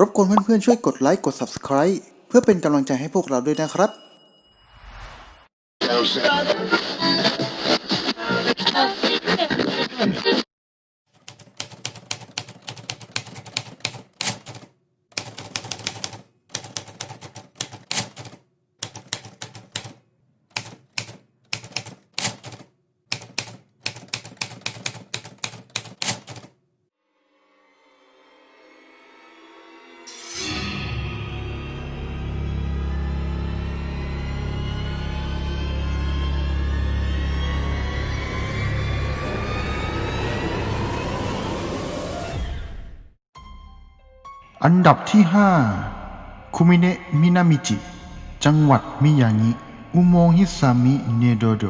รบกวนเพื่อนๆช่วยกดไลค์กด Subscribe เพื่อเป็นกำลังใจให้พวกเราด้วยนะครับ อันดับที่ 5 คุมิเนะมินามิจิ จังหวัดมิยางิ อุโมงค์ฮิซามิเนโดโด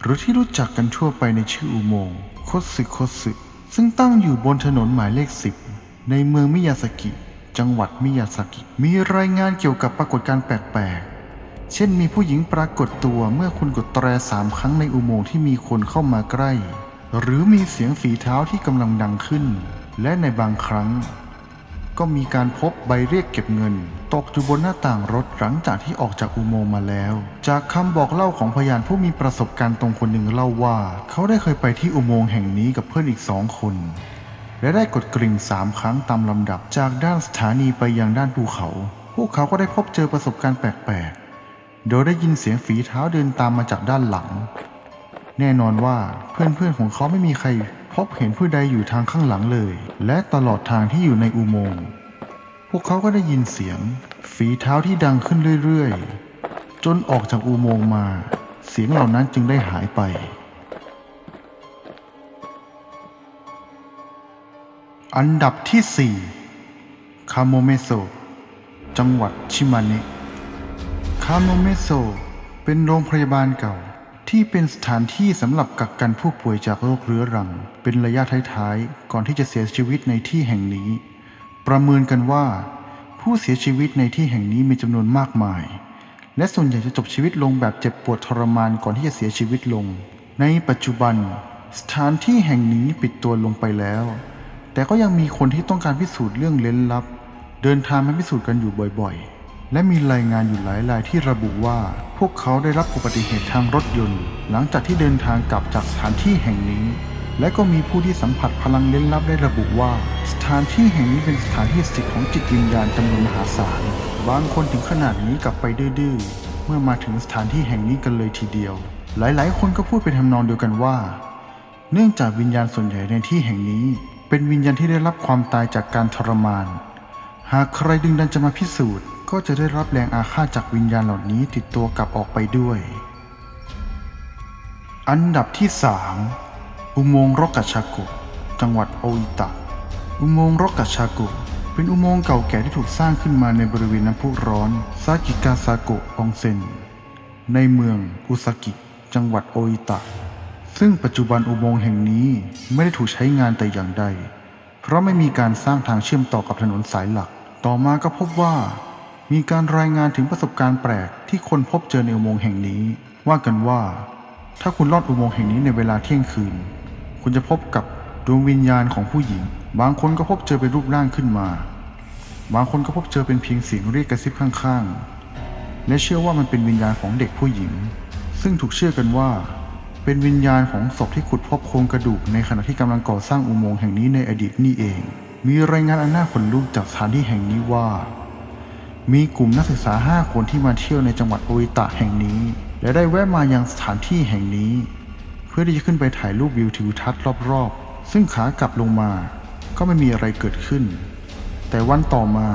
หรือที่รู้จักกันทั่วไปในชื่ออุโมงค์โคสึโคสึซึ่งตั้งอยู่บนถนนหมายเลข 10 ในเมืองมิยาสกิ จังหวัดมิยาสกิ มีรายงานเกี่ยวกับปรากฏการณ์แปลกๆ เช่นมีผู้หญิงปรากฏตัวเมื่อคุณกดแตรสามครั้งในอุโมงค์ที่มีคนเข้ามาใกล้ หรือมีเสียงฝีเท้าที่กำลังดังขึ้น และในบางครั้ง ก็มีการพบใบเรียกเก็บเงิน ตกอยู่บนหน้าต่างรถหลังจากที่ออกจากอุโมงค์มาแล้ว จากคำบอกเล่าของพยานผู้มีประสบการณ์ตรงคนหนึ่งเล่าว่า เขาได้เคยไปที่อุโมงค์แห่งนี้กับเพื่อนอีกสองคน และได้กดกริ่งสามครั้งตามลำดับจากด้านสถานีไปยังด้านภูเขา พวกเขาก็ได้พบเจอประสบการณ์แปลกๆ โดยได้ยินเสียงฝีเท้าเดินตามมาจากด้านหลัง แน่นอนว่าเพื่อนๆของเขาไม่มีใคร พบเห็นผู้ใดอยู่ทางข้างหลังเลย และตลอดทางที่อยู่ในอุโมงค์พวกเขาก็ได้ยินเสียง ฝีเท้าที่ดังขึ้นเรื่อยๆ จนออกจากอุโมงค์มา เสียงเหล่านั้นจึงได้หายไป อันดับที่ 4 คาโมเมโซ จังหวัดชิมาเนะคาโมเมโซเป็นโรงพยาบาลเก่า ที่เป็นสถานที่สำหรับกักกันผู้ป่วยจากโรคเรื้อรัง เป็นระยะท้ายๆ ก่อนที่จะเสียชีวิตในที่แห่งนี้ ประเมินกันว่า ผู้เสียชีวิตในที่แห่งนี้มีจำนวนมากมาย และส่วนใหญ่จะจบชีวิตลงแบบเจ็บปวดทรมานก่อนที่จะเสียชีวิตลง ในปัจจุบัน สถานที่แห่งนี้ปิดตัวลงไปแล้ว แต่ก็ยังมีคนที่ต้องการพิสูจน์เรื่องเล้นลับ เดินทางมาพิสูจน์กันอยู่บ่อยๆ และมีรายงานอยู่หลายรายที่ระบุว่า พวกเขาได้รับอุบัติเหตุทางรถยนต์ หลังจากที่เดินทางกลับจากสถานที่แห่งนี้ และก็มีผู้ที่สัมผัสพลังเล้นลับได้ระบุว่า สถานที่แห่งนี้เป็นสถานที่สถิตของจิตวิญญาณจำนวนมหาศาลบางคนถึงขนาดนี้กลับไปดื้อเมื่อมาถึงสถานที่แห่งนี้กันเลยทีเดียว หลายๆ คนก็พูดเป็นทำนองเดียวกันว่า เนื่องจากวิญญาณส่วนใหญ่ในที่แห่งนี้ เป็นวิญญาณที่ได้รับความตายจากการทรมาน หากใครดึงดันจะมาพิสูจน์ ก็จะได้รับแรงอาฆาตจากวิญญาณเหล่านี้ติดตัวกลับออกไปด้วย อันดับที่ 3 อุโมงค์รอกกาชาโกะจังหวัดโออิตะ อุโมงค์รอกกาชาโกะเป็นอุโมงค์เก่าแก่ที่ถูกสร้างขึ้นมาในบริเวณน้ำพุร้อนซากิกาซาโกะอองเซนในเมืองอุซากิ จังหวัดโออิตะ ซึ่งปัจจุบันอุโมงค์แห่งนี้ไม่ได้ถูกใช้งานแต่อย่างใด เพราะไม่มีการสร้างทางเชื่อมต่อกับถนนสายหลัก ต่อมาก็พบว่า มีการรายงานถึงประสบการณ์แปลกที่คนพบเจอในอุโมงค์แห่งนี้ ว่ากันว่า ถ้าคุณลอดอุโมงค์แห่งนี้ในเวลาเที่ยงคืน คุณจะพบกับดวงวิญญาณของผู้หญิง บางคนก็พบเจอเป็นรูปร่างขึ้นมา บางคนก็พบเจอเป็นเพียงเสียงเรียกกระซิบข้างๆ และเชื่อว่ามันเป็นวิญญาณของเด็กผู้หญิง ซึ่งถูกเชื่อกันว่า เป็นวิญญาณของศพที่ขุดพบโครงกระดูกในขณะที่กำลังก่อสร้างอุโมงค์แห่งนี้ในอดีตนี่เอง มีรายงานอันน่าขนลุกจากสถานที่แห่งนี้ว่า มีกลุ่มนักศึกษา 5 คนที่มาเที่ยวในจังหวัดโออิตะแห่งนี้ และได้แวะมายังสถานที่แห่งนี้ เพื่อที่จะขึ้นไปถ่ายรูปวิวทิวทัศน์รอบๆ ซึ่งขากลับลงมา ก็ไม่มีอะไรเกิดขึ้น แต่วันต่อมา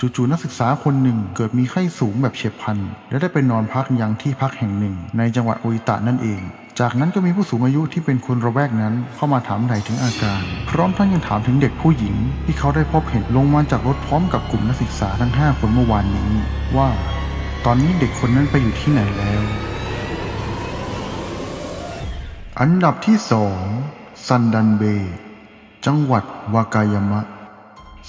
จู่ๆนักศึกษาคนหนึ่งเกิดมีไข้สูงแบบเฉียบพลัน และได้ไปนอนพักยังที่พักแห่งหนึ่ง ในจังหวัดโออิตะนั่นเอง จากนั้นก็มีผู้สูงอายุที่เป็นคนระแวกนั้นเข้ามาถามไถ่ถึงอาการ พร้อมทั้งยังถามถึงเด็กผู้หญิง ที่เขาได้พบเห็นลงมาจากรถพร้อมกับกลุ่มนักศึกษาทั้ง 5 คนเมื่อวานนี้ ว่า ตอนนี้เด็กคนนั้นไปอยู่ที่ไหนแล้ว อันดับที่สองซันดันเบจังหวัดวากายามะ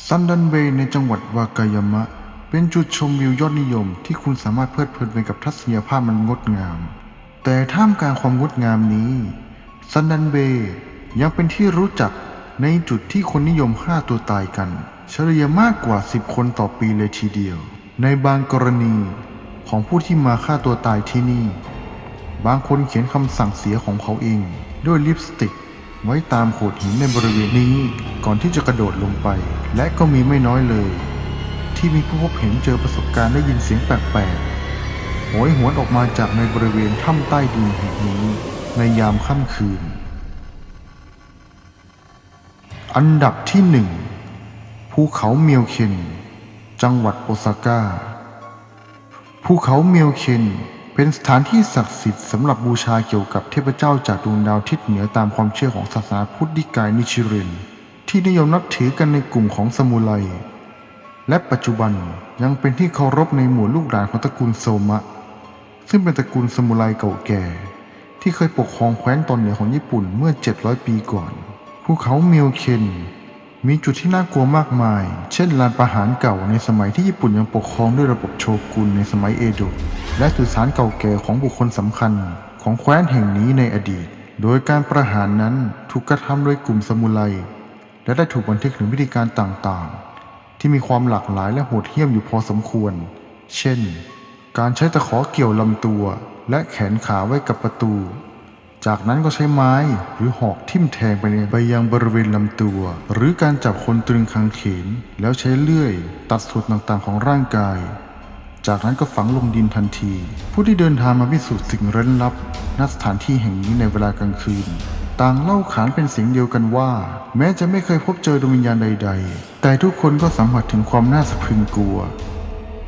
ซันดันเบในจังหวัดวากายามะ เป็นจุดชมวิวยอดนิยมที่คุณสามารถเพลิดเพลินไปกับทัศนียภาพมันงดงาม แต่ท่ามกลางความงดงามนี้ซันดันเบย์ยังเป็นที่รู้จักในจุดที่คนนิยมฆ่าตัวตายกัน เฉลี่ยมากกว่า 10 คนต่อปีเลยทีเดียว ในบางกรณีของผู้ที่มาฆ่าตัวตายที่นี่ บางคนเขียนคำสั่งเสียของเขาเอง ด้วยลิปสติก ไว้ตามโขดหินในบริเวณนี้ก่อนที่จะกระโดดลงไป และก็มีไม่น้อยเลย ที่มีผู้พบเห็นเจอประสบการณ์ได้ยินเสียงแปลกๆ หยหวนออกมาจากในบริเวณถ้ำใต้ดินแห่งนี้ในยามค่ำคืน อันดับที่หนึ่งภูเขาเมียวเคนจังหวัดโอซาก้าภูเขาเมียวเคนเป็นสถานที่ศักดิ์สิทธิ์สำหรับบูชาเกี่ยวกับเทพเจ้าจากดวงดาวทิศเหนือตามความเชื่อของศาสนาพุทธนิกายนิชิเรน ที่นิยมนับถือกันในกลุ่มของสมุไรและปัจจุบันยังเป็นที่เคารพในหมู่ลูกหลานของตระกูลโซมะ ซึ่งเป็นตระกูลสมุไรเก่าแก่ ที่เคยปกครองแคว้นตอนเหนือของญี่ปุ่นเมื่อ 700 ปีก่อนภูเขาเมียวเคนมีจุดที่น่ากลัวมากมาย เช่นลานประหารเก่าในสมัยที่ญี่ปุ่นยังปกครองด้วยระบบโชกุนในสมัยเอโดะ และสุสานเก่าแก่ของบุคคลสำคัญของแคว้นแห่งนี้ในอดีต โดยการประหารนั้นถูกกระทำโดยกลุ่มสมุไร และได้ถูกบันทึกถึงวิธีการต่างๆ ที่มีความหลากหลายและโหดเหี้ยมอยู่พอสมควร เช่น การใช้ตะขอเกี่ยวลำตัวและแขนขาไว้กับประตู จากนั้นก็ใช้ไม้หรือหอกทิ่มแทงไปในไปยังบริเวณลำตัว หรือการจับคนตรึงคังเขน แล้วใช้เลื่อย ตัดส่วนต่างๆของร่างกาย จากนั้นก็ฝังลงดินทันที ผู้ที่เดินทางมาพิสูจน์สิ่งเร้นลับณสถานที่แห่งนี้ในเวลากลางคืน ต่างเล่าขานเป็นเสียงเดียวกันว่า แม้จะไม่เคยพบเจอดวงวิญญาณใด ๆ แต่ทุกคนก็สัมผัสถึงความน่าสะพรึงกลัว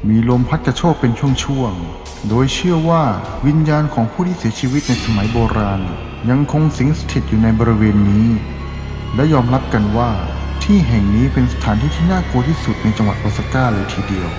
มีลมพัดกระโชกเป็นช่วงๆ โดยเชื่อว่าวิญญาณของผู้ที่เสียชีวิตในสมัยโบราณ ยังคงสิงสถิตอยู่ในบริเวณนี้ และยอมรับกันว่าที่แห่งนี้เป็นสถานที่ที่น่ากลัวที่สุดในจังหวัดโอซาก้าเลยทีเดียว